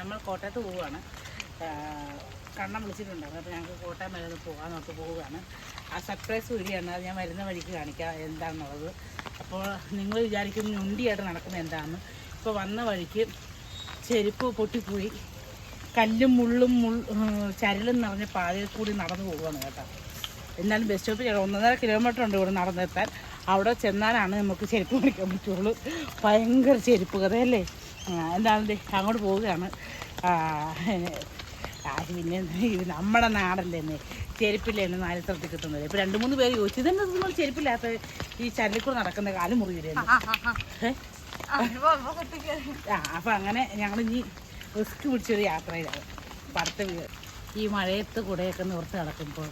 നമ്മൾ കോട്ടയത്ത് പോവുകയാണ്. കണ്ണം വിളിച്ചിട്ടുണ്ടായിരുന്നു. അപ്പോൾ ഞങ്ങൾക്ക് കോട്ടയം വരെ പോകാൻ നോക്കി പോവുകയാണ്. ആ സർപ്രൈസ് വീഡിയോ ആണ്. അത് ഞാൻ വരുന്ന വഴിക്ക് കാണിക്കാം എന്താണെന്നുള്ളത്. അപ്പോൾ നിങ്ങൾ വിചാരിക്കും ഞുണ്ടിയായിട്ട് നടക്കുന്നത് എന്താണെന്ന് ഇപ്പോൾ വന്ന വഴിക്ക് ചെരുപ്പ് പൊട്ടിപ്പോയി. കല്ലും മുള്ളും മുൾ ചരലും നിറഞ്ഞ പാതയിൽ കൂടി നടന്നു പോവുകയാണ് കേട്ടോ. എന്നാലും ബസ് സ്റ്റോപ്പിൽ ഒന്നര കിലോമീറ്റർ ഉണ്ട് ഇവിടെ നടന്നെത്താൻ. അവിടെ ചെന്നാലാണ് നമുക്ക് ചെരുപ്പ് മേടിക്കാൻ പറ്റുള്ളൂ. ഭയങ്കര ചെരുപ്പ് കഥയല്ലേ? ആ, എന്താണ് ദേ അങ്ങോട്ട് പോവുകയാണ്. പിന്നെ ഇത് നമ്മുടെ നാടല്ലേ എന്നെ ചെരുപ്പില്ലേ എന്നെ നാല് സ്ഥലത്ത് കിട്ടുന്നത്? ഇപ്പം രണ്ട് മൂന്ന് പേര് ചോദിച്ചു ഇതെന്നെ നിങ്ങൾ ചെരുപ്പില്ലാത്ത ഈ ചരലിക്കൂടെ നടക്കുന്ന കാൽ മുറിയില്ലേ ആ അപ്പം അങ്ങനെ ഞങ്ങൾ ഇനി റിസ്ക് പിടിച്ചൊരു യാത്രയിലാണ്. അടുത്ത ഈ മഴയത്ത് കൂടെയൊക്കെ നിർത്തി നടക്കുമ്പോൾ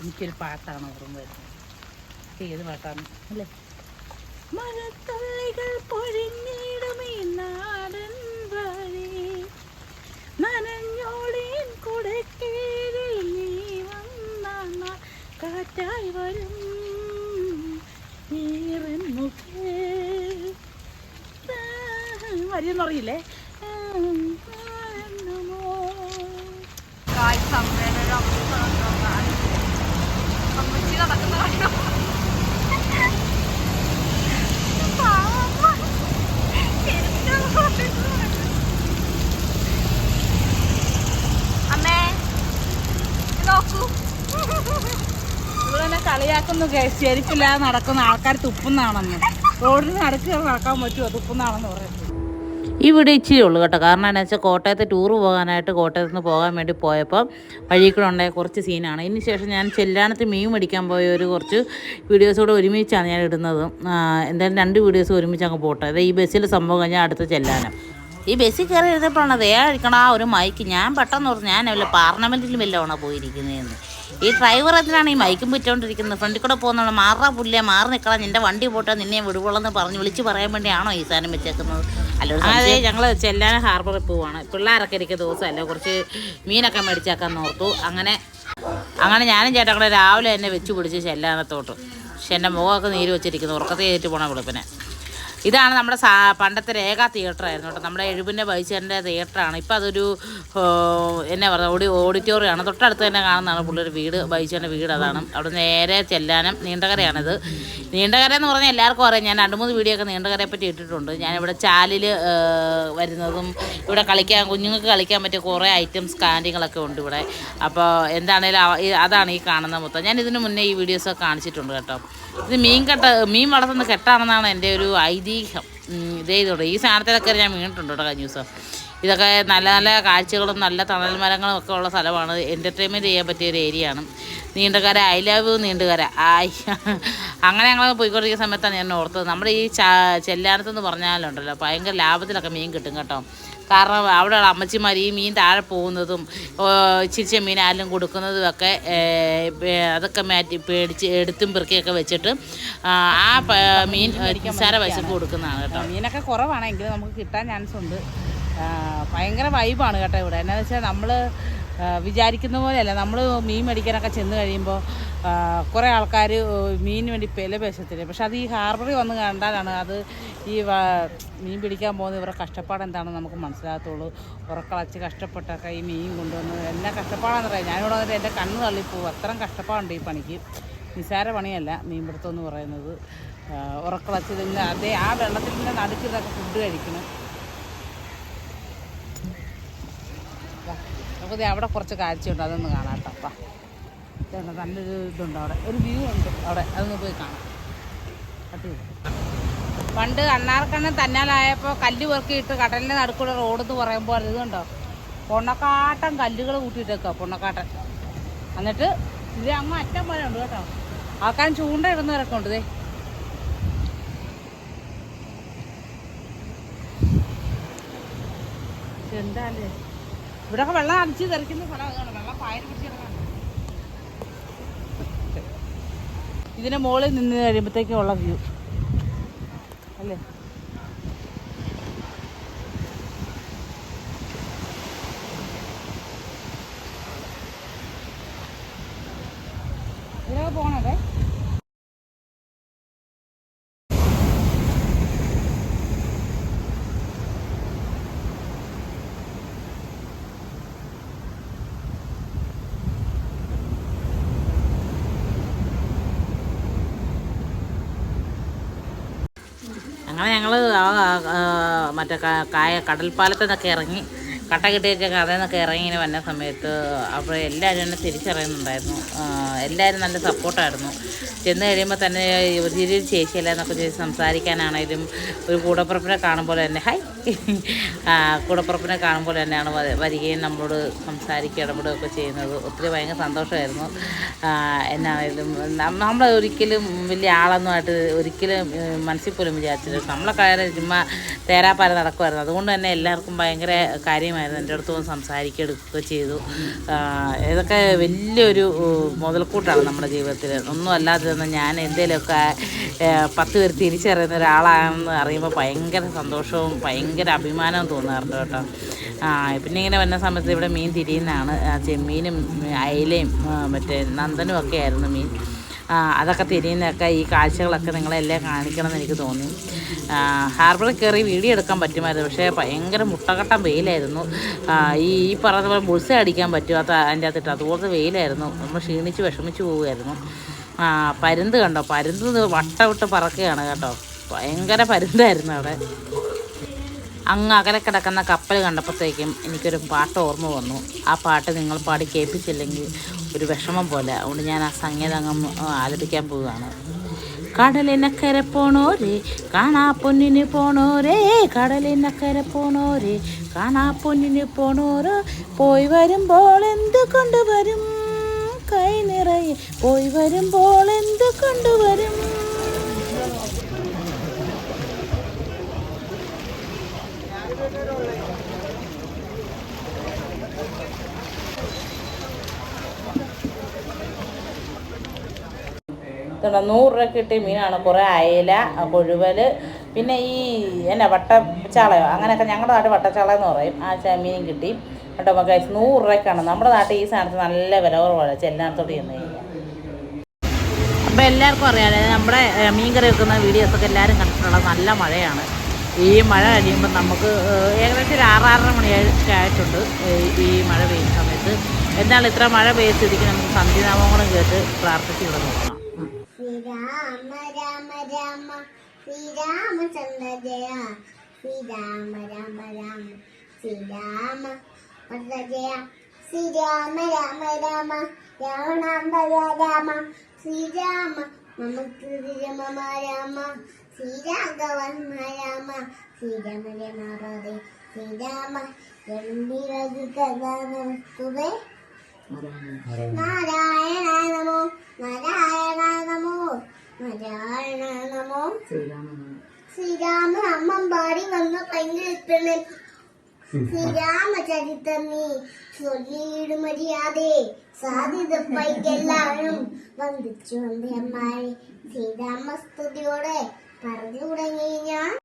എനിക്കൊരു പാട്ടാണ് ഓർമ്മ വരുന്നത്. ഏത് പാട്ടാണ്? അല്ലേ? മഴത്തള്ളികൾ പൊഴിഞ്ഞിടുമീ നാടൻ വഴി നനഞ്ഞോളീൻ കൂടെ കീഴിൽ നീ വന്ന കാറ്റായി വരും. ഈറൻ മുഖേ വരിയെന്നറിയില്ലേ? അറിയില്ലേ അവസ്ഥ കാണാൻ. അമ്മച്ചി നടക്കുന്ന കണ്ടോ? പാവം. ശരിക്കും പറയുന്നു. അമ്മേ ഇത് നോക്കൂ തന്നെ കളിയാക്കുന്നു ശരിക്കില്ല നടക്കുന്ന ആൾക്കാർ തുപ്പുന്നാണെന്ന്. റോഡിന് നടക്കുക നടക്കാൻ പറ്റുമോ? തുപ്പുന്നാണെന്ന് പറയുന്നത് ഇവിടെ ഇച്ചിരി ഉള്ളു കേട്ടോ. കാരണം എന്താ വെച്ചാൽ കോട്ടയത്ത് ടൂർ പോകാനായിട്ട് കോട്ടയത്ത് നിന്ന് പോകാൻ വേണ്ടി പോയപ്പോൾ വഴി കൂടെ ഉണ്ടായ കുറച്ച് സീനാണ് ഇതിന് ശേഷം ഞാൻ ചെല്ലാനത്ത് മീൻ മേടിക്കാൻ പോയ ഒരു കുറച്ച് വീഡിയോസ് കൂടെ ഒരുമിച്ചാണ് ഞാൻ ഇടുന്നത്. എന്തായാലും രണ്ട് വീഡിയോസ് ഒരുമിച്ച് അങ്ങ് പോട്ടെ. അതായത് ഈ ബസ്സിൽ സംഭവം കഴിഞ്ഞാൽ അടുത്ത ചെല്ലാനം. ഈ ബസ്സിൽ കയറി എഴുതപ്പോഴാണ് ദേ ഇരിക്കണം ആ ഒരു മൈക്ക് ഞാൻ പെട്ടെന്ന് പറഞ്ഞു ഞാൻ വല്ല പാർലമെന്റിലും വല്ലതാണോ പോയിരിക്കുന്നതെന്ന് ഈ ഡ്രൈവർ എന്തിനാണ് ഈ മൈക്കും പിറ്റോണ്ടിരിക്കുന്നത്? ഫ്രണ്ടിൽ കൂടെ പോകുന്നുള്ള മാറാ പുല്ലേ മാറി നിൽക്കണം നിന്റെ വണ്ടി പോട്ടെ നിന്നെ വിടുവോളെന്ന് പറഞ്ഞ് വിളിച്ച് പറയാൻ വേണ്ടിയാണോ ഈ സാധനം വെച്ചേക്കുന്നത്? അല്ലെ അതെ ഞങ്ങൾ ചെല്ലാൻ ഹാർബറിൽ പോവാണ്. പിള്ളേരൊക്കെ ഇരിക്കുന്ന ദിവസമല്ലേ കുറച്ച് മീനൊക്കെ മേടിച്ചേക്കാൻ നോർത്തു. അങ്ങനെ അങ്ങനെ ഞാനും ചേട്ടാ കൂടെ രാവിലെ എന്നെ വെച്ച് പിടിച്ച് ചെല്ലാനത്തോട്ട്. പക്ഷെ എന്റെ മുഖമൊക്കെ നീര് വെച്ചിരിക്കുന്നു. ഉറക്കത്തെ ചെയ്തിട്ട് പോണ വെളുപ്പിനെ. ഇതാണ് നമ്മുടെ സാ പണ്ടത്തെ രേഖ തിയേറ്റർ ആയിരുന്നു കേട്ടോ. നമ്മുടെ എഴുപിന്റെ വൈച്ചേന്റെ തിയേറ്ററാണ് ഇപ്പം അതൊരു എന്നാ പറയുക ഓഡി ഓഡിറ്റോറിയമാണ് തൊട്ടടുത്ത് തന്നെ കാണുന്നതാണ് പുള്ളിയുടെ വീട് വൈച്ചേന്റെ വീട് അതാണ്. അവിടെ നേരെ ചെല്ലാനം നീണ്ടകരയാണിത്. നീണ്ടകര എന്ന് പറഞ്ഞാൽ എല്ലാവർക്കും അറിയാം. ഞാൻ രണ്ട് മൂന്ന് വീഡിയോ ഒക്കെ നീണ്ടകരയെ പറ്റി ഇട്ടിട്ടുണ്ട്. ഞാനിവിടെ ചാലിൽ വരുന്നതും ഇവിടെ കളിക്കാൻ കുഞ്ഞുങ്ങൾക്ക് കളിക്കാൻ പറ്റിയ കുറേ ഐറ്റംസ് കാര്യങ്ങളൊക്കെ ഉണ്ട് ഇവിടെ. അപ്പോൾ എന്താണേലും അതാണ് ഈ കാണുന്ന മൊത്തം. ഞാൻ ഇതിന് മുന്നേ ഈ വീഡിയോസൊക്കെ കാണിച്ചിട്ടുണ്ട് കേട്ടോ. ഇത് മീൻ കെട്ട മീൻ വളർത്തുന്ന കെട്ടാണെന്നാണ് എന്റെ ഒരു ഐതിഹ്യം. ഇതേ ഇതോടെ ഈ സാധനത്തിലൊക്കെ ഞാൻ വീണിട്ടുണ്ട് കേട്ടോ കഴിഞ്ഞ ദിവസം. ഇതൊക്കെ നല്ല നല്ല കാഴ്ചകളും നല്ല തണൽ മരങ്ങളും ഒക്കെ ഉള്ള സ്ഥലമാണ്. എന്റർടൈൻമെന്റ് ചെയ്യാൻ പറ്റിയ ഒരു ഏരിയയാണ് Neendakara I love you Neendakara. ആയി അങ്ങനെ ഞങ്ങൾ പോയിക്കൊണ്ടിരിക്കുന്ന സമയത്താണ് ഞാൻ ഓർത്തത്. നമ്മുടെ ഈ ചാ ചെല്ലാനത്തെന്ന് പറഞ്ഞാലുണ്ടല്ലോ ഭയങ്കര ലാഭത്തിലൊക്കെ മീൻ കിട്ടും കേട്ടോ. കാരണം അവിടെയുള്ള അമ്മച്ചിമാർ ഈ മീൻ താഴെ പോകുന്നതും ഇച്ചിരിച്ച ചിരിച്ച മീൻ ആരും കൊടുക്കുന്നതും ഒക്കെ അതൊക്കെ മാറ്റി പേടിച്ച് എടുത്തും പെറുക്കിയൊക്കെ വെച്ചിട്ട് ആ, മീൻ നിസ്സാര പൈസക്ക് കൊടുക്കുന്നതാണ് കേട്ടോ. മീനൊക്കെ കുറവാണെങ്കിലും നമുക്ക് കിട്ടാൻ ചാൻസ് ഉണ്ട്. ഭയങ്കര വൈബാണ് കേട്ടോ ഇവിടെ. എന്നാന്ന് വെച്ചാൽ നമ്മൾ വിചാരിക്കുന്ന പോലെയല്ല. നമ്മൾ മീൻ മേടിക്കാനൊക്കെ ചെന്ന് കഴിയുമ്പോൾ കുറേ ആൾക്കാർ മീൻ വേണ്ടി വില പേശത്തില്ല? പക്ഷെ അത് ഈ ഹാർബറിൽ വന്ന് കണ്ടാലാണ് അത് ഈ മീൻ പിടിക്കാൻ പോകുന്ന ഇവരുടെ കഷ്ടപ്പാട് എന്താണെന്ന് നമുക്ക് മനസ്സിലാകത്തുള്ളൂ. ഉറക്കളച്ച് കഷ്ടപ്പെട്ടൊക്കെ ഈ മീൻ കൊണ്ടുവന്ന് എന്നാ കഷ്ടപ്പാടാണെന്ന് പറയാം. ഞാനിവിടെ വന്നിട്ട് എന്റെ കണ്ണ് തള്ളിപ്പോവും. അത്രയും കഷ്ടപ്പാടുണ്ട് ഈ പണിക്ക്. നിസാര പണിയല്ല മീൻപിടുത്തം എന്ന് പറയുന്നത്. ഉറക്കളച്ച് നിന്ന് അതേ ആ വെള്ളത്തിൽ നടുക്കിതൊക്കെ ഫുഡ് കഴിക്കണം. നമുക്ക് അവിടെ കുറച്ച് കാഴ്ചയുണ്ട് അതൊന്ന് കാണാം കേട്ടോ. അപ്പം ഇതുണ്ട് നല്ലൊരു ഇതുണ്ട് അവിടെ. ഒരു വ്യൂ ഉണ്ട് അവിടെ. അതൊന്ന് പോയി കാണാം. പണ്ട് അണ്ണാർക്കണ്ണൻ തന്നാലായപ്പോൾ കല്ല് പെറുക്കിയിട്ട് കടലിന്റെ നടുക്കുള്ള റോഡ് എന്ന് പറയുമ്പോൾ ഇത് കണ്ടോ പൊണ്ണക്കാട്ടൻ കല്ലുകൾ കൂട്ടിയിട്ടേക്കുക പൊണ്ണക്കാട്ടൻ. എന്നിട്ട് ഇത് അങ്ങ് അറ്റം പോലെ ഉണ്ട് കേട്ടോ. ആൾക്കാർ ചൂണ്ട ഇടുന്നവരൊക്കെ ഉണ്ട് ഇതേ? എന്താ ഇവിടെയൊക്കെ വെള്ളം അടിച്ച് തെറിക്കുന്ന സ്ഥലം അതാണ്. വെള്ളം പായൽ പിടിച്ച് കിടക്കാണ് ഇതിന്റെ മുകളിൽ നിന്ന് കഴിയുമ്പോഴത്തേക്കുള്ള വ്യൂ അല്ലേ? ഇതിലൊക്കെ പോകണേ അങ്ങനെ ഞങ്ങൾ മറ്റേ കായ കടൽപ്പാലത്തു നിന്നൊക്കെ ഇറങ്ങി കട്ട കെട്ടി വെച്ച നിന്നൊക്കെ ഇറങ്ങി വന്ന സമയത്ത് അപ്പോൾ എല്ലാവരും എന്നെ തിരിച്ചറിയുന്നുണ്ടായിരുന്നു. എല്ലാവരും നല്ല സപ്പോർട്ടായിരുന്നു ചെന്ന് കഴിയുമ്പോൾ തന്നെ ഒരു ചേച്ചിയല്ല എന്നൊക്കെ ചോദിച്ച് സംസാരിക്കാനാണേലും ഒരു കൂടപ്പുറപ്പിനെ കാണുമ്പോൾ തന്നെ. ഹൈ. കൂടപ്പുറപ്പിനെ കാണുമ്പോൾ തന്നെയാണ് വരികയും നമ്മളോട് സംസാരിക്കുക ഇടപെടുകയൊക്കെ ചെയ്യുന്നത്. ഒത്തിരി ഭയങ്കര സന്തോഷമായിരുന്നു. എന്നാണെങ്കിലും നമ്മൾ ഒരിക്കലും വലിയ ആളൊന്നുമായിട്ട് ഒരിക്കലും മനസ്സിൽ പോലും വിചാരിച്ചില്ല. നമ്മളെ കാര്യം ചുമ്മാ തേരാപ്പാല നടക്കുമായിരുന്നു. അതുകൊണ്ട് തന്നെ എല്ലാവർക്കും ഭയങ്കര കാര്യമായിരുന്നു. എന്റെ അടുത്ത് വന്ന് സംസാരിക്കുക ചെയ്തു. ഇതൊക്കെ വലിയൊരു മുതൽക്കൂട്ടാണ് നമ്മുടെ ജീവിതത്തിൽ ഒന്നും അല്ലാതെ തന്നെ ഞാൻ എന്തേലുമൊക്കെ പത്ത് പേര് തിരിച്ചറിയുന്ന ഒരാളാണെന്ന് അറിയുമ്പോൾ ഭയങ്കര സന്തോഷവും ഭയങ്കര അഭിമാനവും തോന്നാറുണ്ട് കേട്ടോ. പിന്നെ ഇങ്ങനെ വന്ന സമയത്ത് ഇവിടെ മീൻ തിരിയുന്നതാണ്. ചെമ്മീനും അയലയും മറ്റേ നന്ദനും ഒക്കെ ആയിരുന്നു മീൻ. അതൊക്കെ തിരിയുന്നതൊക്കെ ഈ കാഴ്ചകളൊക്കെ നിങ്ങളെല്ലാം കാണിക്കണം എന്ന് എനിക്ക് തോന്നി. ഹാർബറിൽ കയറി വീഡിയോ എടുക്കാൻ പറ്റുമായിരുന്നു. പക്ഷേ ഭയങ്കര മുട്ടകട്ടം വെയിലായിരുന്നു. ഈ ഈ പറഞ്ഞ പോലെ ബുൾസ അടിക്കാൻ പറ്റുമാത്ത അതിന്റെ അകത്തിട്ട് അതുപോലത്തെ വെയിലായിരുന്നു. നമ്മൾ ക്ഷീണിച്ച് വിഷമിച്ച് പോവുമായിരുന്നു. ആ പരുന്ത് കണ്ടോ? പരുന്ത് വട്ട വിട്ട് പറക്കുകയാണ് കേട്ടോ. ഭയങ്കര പരുന്തായിരുന്നു അവിടെ. അങ്ങ് അകലെ കിടക്കുന്ന കപ്പൽ കണ്ടപ്പോഴത്തേക്കും എനിക്കൊരു പാട്ട് ഓർമ്മ വന്നു. ആ പാട്ട് നിങ്ങൾ പാടി കേൾപ്പിച്ചില്ലെങ്കിൽ ഒരു വിഷമം പോലെ. അതുകൊണ്ട് ഞാൻ ആ സംഗീതം അങ്ങ് ആലപിക്കാൻ പോവുകയാണ്. കടലിനക്കരെ പോണോരേ കാണാ പൊന്നിന് പോണോരേ കടലിനക്കരെ പോണോരേ കാണാ പൊന്നിന് പോണോരോ പോയി വരുമ്പോൾ എന്ത് കൊണ്ടുവരും? കൈ നിറയെ പോയി വരുമ്പോൾ എന്ത് കൊണ്ടുവരും? നൂറ് രൂപ കിട്ടിയ മീനാണ്. കുറേ അയല കൊഴുവൽ പിന്നെ ഈ എന്നാ വട്ടച്ചാളയോ അങ്ങനെയൊക്കെ ഞങ്ങളുടെ നാട്ടിൽ വട്ടച്ചാള എന്ന് പറയും. ആ മീനും കിട്ടി. കേട്ടോ മക്കൾ നൂറ് രൂപയ്ക്കാണ്. നമ്മുടെ നാട്ടിൽ ഈ സാധനത്തിന് നല്ല വില കുറവാണ്. ചെല്ലാത്തോട്ട് ചെന്ന് കഴിഞ്ഞാൽ അപ്പോൾ എല്ലാവർക്കും അറിയാലോ നമ്മുടെ മീൻകറി മീൻ കറി വെക്കുന്ന വീഡിയോസൊക്കെ എല്ലാവരും കണ്ടിട്ടുള്ള നല്ല മഴയാണ്. ഈ മഴ കഴിയുമ്പോൾ നമുക്ക് ഏകദേശം ഒരു ആറാറര മണിയൊക്കെ ആയിട്ടുണ്ട് ഈ മഴ പെയ്യുന്ന സമയത്ത്. എന്നാൽ ഇത്ര മഴ പെയ്യ സ്ഥിതിക്ക് നമുക്ക് സന്ധിനാമങ്ങളും കേട്ട് പ്രാർത്ഥിച്ച് നോക്കണം ശ്രീരാമ രാമ രാമ ജയ ശ്രീരാമ രാമ രാമ ശ്രീരാമ. ഭദ്ര ജയ ശ്രീരാമ രാമ രാമ രാവണാംബര രാമ ശ്രീരാമ മമ രമ രാമ ശ്രീരാഘവന്മ രാമ ശ്രീരാമ രമാപദേ ശ്രീരാമ ഗംഭീരതുവേ നാരായണ നമോ നാരായണ നമോ നാരായണ നമോ ശ്രീരാമ അമ്മം പാടി വന്ന പൈങ്കിളിത്തണൻ ശ്രീരാമചരിതമേ ചൊല്ലിയിടും മര്യാദേ. സാധ്യത പൈക്കെല്ലാവരും വന്ദിച്ചു വന്ധ്യന്മാരെ ശ്രീരാമസ്തുതിയോടെ പറഞ്ഞു തുടങ്ങി ഞാൻ.